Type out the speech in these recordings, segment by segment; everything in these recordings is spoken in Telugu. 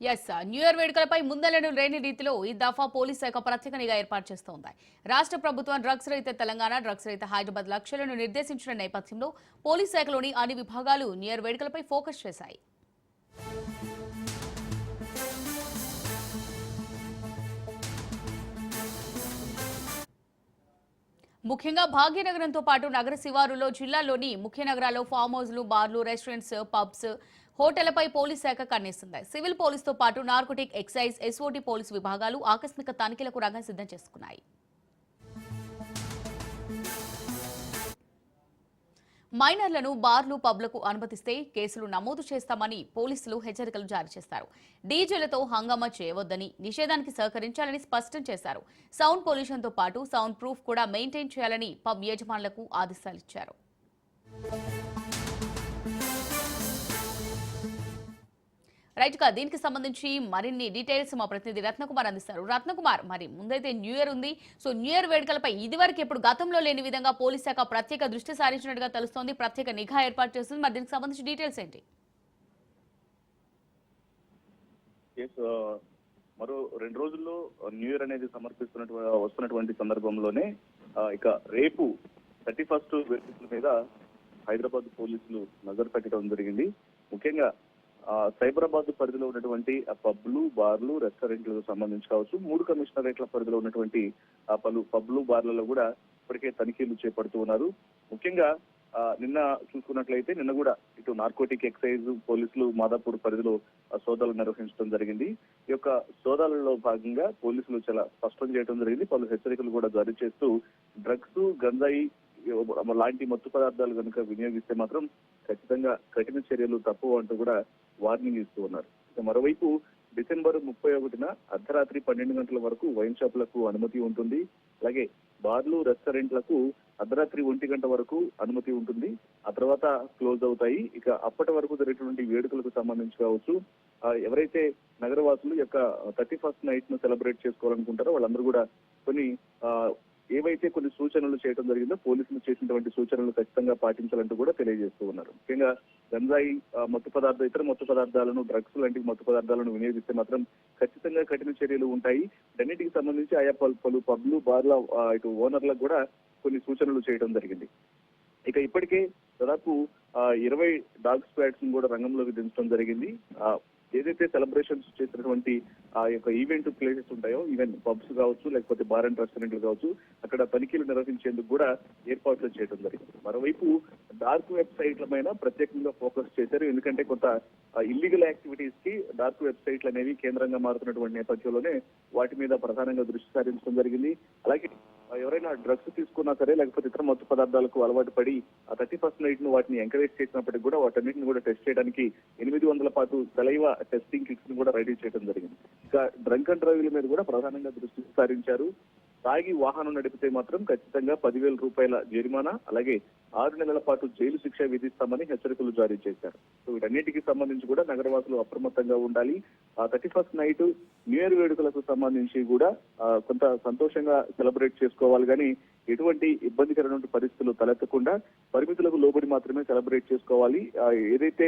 ఎస్ న్యూ ఇయర్ వేడుకలపై ముందలను లేని రీతిలో ఈ దఫా పోలీస్ శాఖ ప్రత్యేక నిఘా ఏర్పాటు చేస్తోంది. రాష్ట్ర ప్రభుత్వం డ్రగ్స్ రహిత తెలంగాణ డ్రగ్స్ రహిత హైదరాబాద్ లక్ష్యాలను నిర్దేశించిన నేపథ్యంలో పోలీస్ శాఖలోని అన్ని విభాగాలు న్యూ ఇయర్ వేడుకలపై ఫోకస్ చేశాయి. ముఖ్యంగా భాగ్యనగరంతో పాటు నగర శివారులో జిల్లాలోని ముఖ్య నగరాల్లో ఫామ్ హౌస్లు బార్లు రెస్టారెంట్స్ పబ్స్ హోటళ్ళపై పోలీస్ శాఖ కన్నేస్తుంది. సివిల్ పోలీసుతో పాటు నార్కోటిక్ ఎక్సైజ్ ఎస్ఓటీ పోలీసు విభాగాలు ఆకస్మిక తనిఖీలకు రంగం సిద్ధం చేసుకున్నాయి. మైనర్లను బార్లు పబ్లకు అనుమతిస్తే కేసులు నమోదు చేస్తామని పోలీసులు హెచ్చరికలు జారీ చేస్తారు. డీజేలతో హంగామా చేయవద్దని నిషేధానికి సహకరించాలని స్పష్టం చేశారు. సౌండ్ పొల్యూషన్తో పాటు సౌండ్ ప్రూఫ్ కూడా మెయింటైన్ చేయాలని పబ్ యజమానులకు ఆదేశాలిచ్చారు రైట్గా దీనికి సంబంధించి మరిన్ని డీటెయిల్స్ మా ప్రతినిధి రత్నకుమార్ అందిస్తారు. రత్నకుమార్ మరి ముందైతే న్యూ ఇయర్ ఉంది. సో న్యూ ఇయర్ వేడుకలపై ఇదివరకు ఎప్పుడు గతంలో లేని విధంగా పోలీస్ శాఖ ప్రత్యేక దృష్టి సారించినట్టుగా తెలుస్తోంది. ప్రత్యేక నిఘా ఏర్పాటు చేస్తుంది. మరి దీనికి సంబంధించి డీటెయిల్స్ ఏంటి? Uh, మరో రెండు రోజుల్లో న్యూ ఇయర్ అనేది సమర్పిస్తున్నటువంటి వస్తున్నటువంటి సందర్భంలోనే ఇక రేపు థర్టీ ఫస్ట్ వేదికల మీద హైదరాబాద్ పోలీసులు నజర్ పెట్టడం జరిగింది. ముఖ్యంగా సైబరాబాద్ పరిధిలో ఉన్నటువంటి పబ్లు బార్లు రెస్టారెంట్లకు సంబంధించి కావచ్చు మూడు కమిషనరేట్ల పరిధిలో ఉన్నటువంటి పలు పబ్లు బార్లలో కూడా ఇప్పటికే తనిఖీలు చేపడుతూ ఉన్నారు. ముఖ్యంగా నిన్న చూసుకున్నట్లయితే నిన్న కూడా ఇటు నార్కోటిక్ ఎక్సైజ్ పోలీసులు మాదాపూర్ పరిధిలో సోదాలు నిర్వహించడం జరిగింది. ఈ యొక్క సోదాలలో భాగంగా పోలీసులు చాలా స్పష్టం చేయడం జరిగింది. పలు హెచ్చరికలు కూడా జారీ చేస్తూ డ్రగ్స్ గంజాయి లాంటి మత్తు పదార్థాలు కనుక వినియోగిస్తే మాత్రం ఖచ్చితంగా కఠిన చర్యలు తప్పు అంటూ కూడా వార్నింగ్ ఇస్తూ ఉన్నారు. ఇక మరోవైపు డిసెంబర్ ముప్పై ఒకటిన అర్ధరాత్రి పన్నెండు గంటల వరకు వైన్ షాపులకు అనుమతి ఉంటుంది. అలాగే బార్లు రెస్టారెంట్లకు అర్ధరాత్రి ఒంటి గంట వరకు అనుమతి ఉంటుంది. ఆ తర్వాత క్లోజ్ అవుతాయి. ఇక అప్పటి వరకు జరిగేటువంటి వేడుకలకు సంబంధించి కావచ్చు. ఎవరైతే నగరవాసులు యొక్క థర్టీ ఫస్ట్ నైట్ను సెలబ్రేట్ చేసుకోవాలనుకుంటారో వాళ్ళందరూ కూడా కొన్ని ఏవైతే కొన్ని సూచనలు చేయడం జరిగిందో పోలీసులు చేసినటువంటి సూచనలు ఖచ్చితంగా పాటించాలంటూ కూడా తెలియజేస్తూ ఉన్నారు. ముఖ్యంగా గంజాయి ఆ, మత్తు పదార్థ ఇతర మత్తు పదార్థాలను డ్రగ్స్ లాంటి మత్తు పదార్థాలను వినియోగిస్తే మాత్రం ఖచ్చితంగా కఠిన చర్యలు ఉంటాయి. అన్నిటికి సంబంధించి ఆయా పలు పలు పబ్లు బార్ల ఇటు ఓనర్లకు కూడా కొన్ని సూచనలు చేయడం జరిగింది. ఇక ఇప్పటికే దాదాపు ఇరవై డాగ్ స్క్వాడ్స్ను కూడా రంగంలోకి దించడం జరిగింది. ఏదైతే సెలబ్రేషన్స్ చేసినటువంటి ఆ యొక్క ఈవెంట్ ప్లేసెస్ ఉంటాయో ఈవెన్ పబ్స్ కావచ్చు లేకపోతే బార్ అండ్ రెస్టారెంట్లు కావచ్చు అక్కడ తనిఖీలు నిర్వహించేందుకు కూడా ఏర్పాట్లు చేయడం జరిగింది. మరోవైపు డార్క్ వెబ్సైట్ల పైన ప్రత్యేకంగా ఫోకస్ చేశారు. ఎందుకంటే కొంత ఇల్లీగల్ యాక్టివిటీస్కి డార్క్ వెబ్సైట్లు అనేవి కేంద్రంగా మారుతున్నటువంటి నేపథ్యంలోనే వాటి మీద ప్రధానంగా దృష్టి సారించడం జరిగింది. అలాగే ఎవరైనా డ్రగ్స్ తీసుకున్నా సరే లేకపోతే ఇతర మత్తు పదార్థాలకు అలవాటు పడి ఆ థర్టీ ఫస్ట్ నైట్ను వాటిని ఎంకరేజ్ చేసినప్పటికీ కూడా వాటన్నిటిని కూడా టెస్ట్ చేయడానికి ఎనిమిది వందల పాటు సెలైవ టెస్టింగ్ కిట్స్ని కూడా రెడీ చేయడం జరిగింది. ఇక డ్రంక్ అండ్ డ్రైవ్ల మీద కూడా ప్రధానంగా దృష్టి సారించారు. తాగి వాహనం నడిపితే మాత్రం ఖచ్చితంగా పదివేల రూపాయల జరిమానా అలాగే ఆరు నెలల పాటు జైలు శిక్ష విధిస్తామని హెచ్చరికలు జారీ చేశారు. సో వీటన్నిటికీ సంబంధించి కూడా నగరవాసులు అప్రమత్తంగా ఉండాలి. ఆ thirty first night new year వేడుకలకు సంబంధించి కూడా కొంత సంతోషంగా సెలబ్రేట్ చేసుకోవాలి. కానీ ఎటువంటి ఇబ్బందికరమైన పరిస్థితులు తలెత్తకుండా పరిమితులకు లోబడి మాత్రమే సెలబ్రేట్ చేసుకోవాలి. ఏదైతే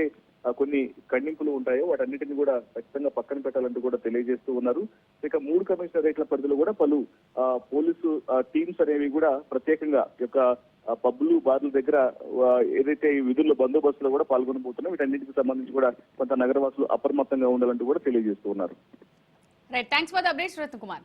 కొన్ని ఖండింపులు ఉంటాయో వాటన్నిటిని కూడా ఖచ్చితంగా పక్కన పెట్టాలంటూ కూడా తెలియజేస్తూ ఉన్నారు. ఇక మూడు కమిషనరేట్ల పరిధిలో కూడా పలు పోలీసు టీమ్స్ అనేవి కూడా ప్రత్యేకంగా యొక్క పబ్లు బార్ల దగ్గర ఏదైతే ఈ విధుల్లో బందోబస్తులో కూడా పాల్గొనబోతున్నాయో వీటన్నిటికి సంబంధించి కూడా కొంత నగరవాసులు అప్రమత్తంగా ఉండాలంటూ కూడా తెలియజేస్తూ ఉన్నారు. Right thanks for the update Ratna Kumar